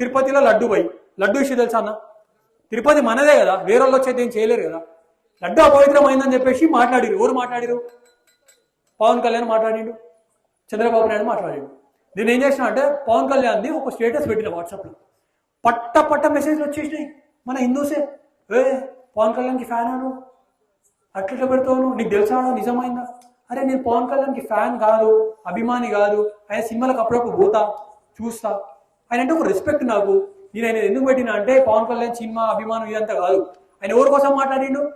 తిరుపతిలో లడ్డు పోయి. లడ్డు ఇష్యూ తెలుసా అన్న? తిరుపతి మనదే కదా. వేరే వాళ్ళు వచ్చేది ఏం చేయలేరు కదా. లడ్డు అపవిత్రమైందని చెప్పేసి మాట్లాడిరు. ఎవరు మాట్లాడిరు? పవన్ కళ్యాణ్ మాట్లాడిండు. చంద్రబాబు నాయుడు మాట్లాడిండు. నేను ఏం చేసిన అంటే పవన్ కళ్యాణ్ది ఒక స్టేటస్ పెట్టిన వాట్సాప్లో. పట్ట పట్ట మెసేజ్లు వచ్చేసినాయి మన హిందూసే. ఏ పవన్ కళ్యాణ్కి ఫ్యాన్ అను అట్లా పెడతాను నీకు తెలుసా నిజమైందా? అరే నేను పవన్ కళ్యాణ్కి ఫ్యాన్ కాదు అభిమాని కాదు. ఆయన సినిమాలకు అప్పుడప్పుడు పోతా చూస్తా. ఆయన అంటే ఒక రెస్పెక్ట్ నాకు. నేను ఆయన ఎందుకు పెట్టినా అంటే పవన్ కళ్యాణ్ సినిమా అభిమానం ఇదంతా కాదు. ఆయన ఎవరి కోసం మాట్లాడిండు?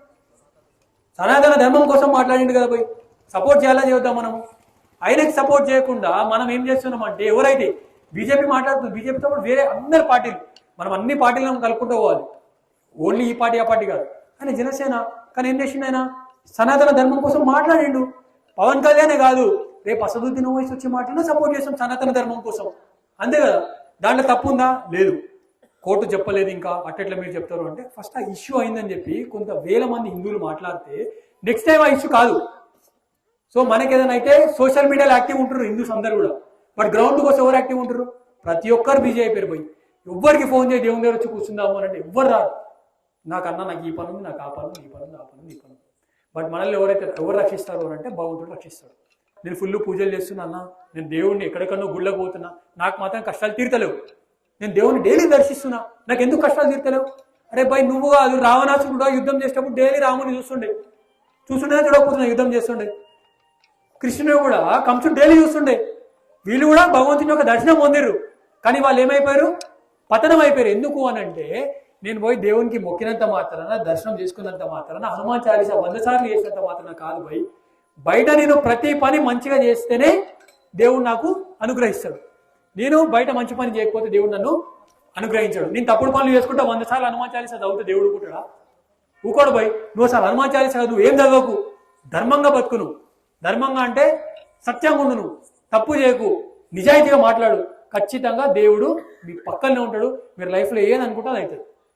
సనాతన ధర్మం కోసం మాట్లాడిండు కదా పోయి. సపోర్ట్ చేయాలా చేద్దాం మనము? ఆయనకి సపోర్ట్ చేయకుండా మనం ఏం చేస్తున్నాం అంటే ఎవరైతే బీజేపీ మాట్లాడుతుంది బీజేపీతో పాటు వేరే అందరి పార్టీలు మనం అన్ని పార్టీలను కలుపుకుంటూ పోవాలి. ఓన్లీ ఈ పార్టీ ఆ పార్టీ కాదు. ఆయన జనసేన కానీ ఏం చేసిండు ఆయన? సనాతన ధర్మం కోసం మాట్లాడిండు. పవన్ కళ్యాణే కాదు. రేపు అసదుద్దీన్ వయసు వచ్చి మాట్లాడినా సపోర్ట్ చేస్తాం సనాతన ధర్మం కోసం. అంతే కదా? దాంట్లో తప్పు ఉందా లేదు. కోర్టు చెప్పలేదు ఇంకా. అట్టెట్లా మీరు చెప్తారు అంటే ఫస్ట్ ఆ ఇష్యూ అయిందని చెప్పి కొంత వేల మంది హిందువులు మాట్లాడితే నెక్స్ట్ టైం ఆ ఇష్యూ కాదు. సో మనకి ఏదైనా అయితే సోషల్ మీడియాలో యాక్టివ్ ఉంటారు హిందూస్ అందరు కూడా. బట్ గ్రౌండ్ కోసం ఎవరు యాక్టివ్ ఉంటారు ప్రతి ఒక్కరు బిజీ అయిపోయారు పోయి. ఎవ్వరికి ఫోన్ చేసి దేవుని దగ్గర వచ్చి కూర్చుందాము అని అంటే ఎవ్వరు రాదు నాకన్నా నాకు ఈ పని ఉంది నాకు ఆ పని ఉంది ఈ పని ఉంది ఆ పని ఉంది ఈ పని బట్ మనల్ని ఎవరైతే ఎవరు రక్షిస్తారు అని అంటే భగవంతుడు రక్షిస్తాడు. నేను ఫుల్ పూజలు చేస్తున్నా అన్న నేను దేవుడిని ఎక్కడెక్కడో గుళ్ళకు పోతున్నా నాకు మాత్రం కష్టాలు తీర్తలేవు. నేను దేవుని డైలీ దర్శిస్తున్నా. నాకు ఎందుకు కష్టాలు తీర్తలేవు? అరే భయ్ నువ్వు కాదు రావణాసుడు యుద్ధం చేసేటప్పుడు డైలీ రాముని చూస్తుండే. చూస్తుండే చూడకపోతున్నా యుద్ధం చేస్తుండే. కృష్ణుడు కూడా కంసుడు డైలీ చూస్తుండే. వీళ్ళు కూడా భగవంతుని యొక్క దర్శనం పొందిరు కానీ వాళ్ళు ఏమైపోయారు? పతనం అయిపోయారు. ఎందుకు అని అంటే నేను పోయి దేవునికి మొక్కినంత మాత్రాన దర్శనం చేసుకున్నంత మాత్రాన హనుమాన్ చాలీసా వంద సార్లు చేసినంత మాత్రాన కాదు పోయి బయట నేను ప్రతి పని మంచిగా చేస్తేనే దేవుడు నాకు అనుగ్రహిస్తాడు. నేను బయట మంచి పని చేయకపోతే దేవుడు నన్ను అనుగ్రహించాడు. నేను తప్పుడు పనులు చేసుకుంటా వంద సార్లు హనుమాన్ చాలీస చదివితే దేవుడు కుట్టడా ఊకోడు పోయి నువ్వు సార్ హనుమాన్ చాలీస కాదు ఏం చదవకు? ధర్మంగా బతుకు నువ్వు ధర్మంగా అంటే సత్యంగా ఉండు నువ్వు. తప్పు చేయకు. నిజాయితీగా మాట్లాడు. ఖచ్చితంగా దేవుడు మీ పక్కనే ఉంటాడు. మీరు లైఫ్లో ఏది అది అవుతుంది.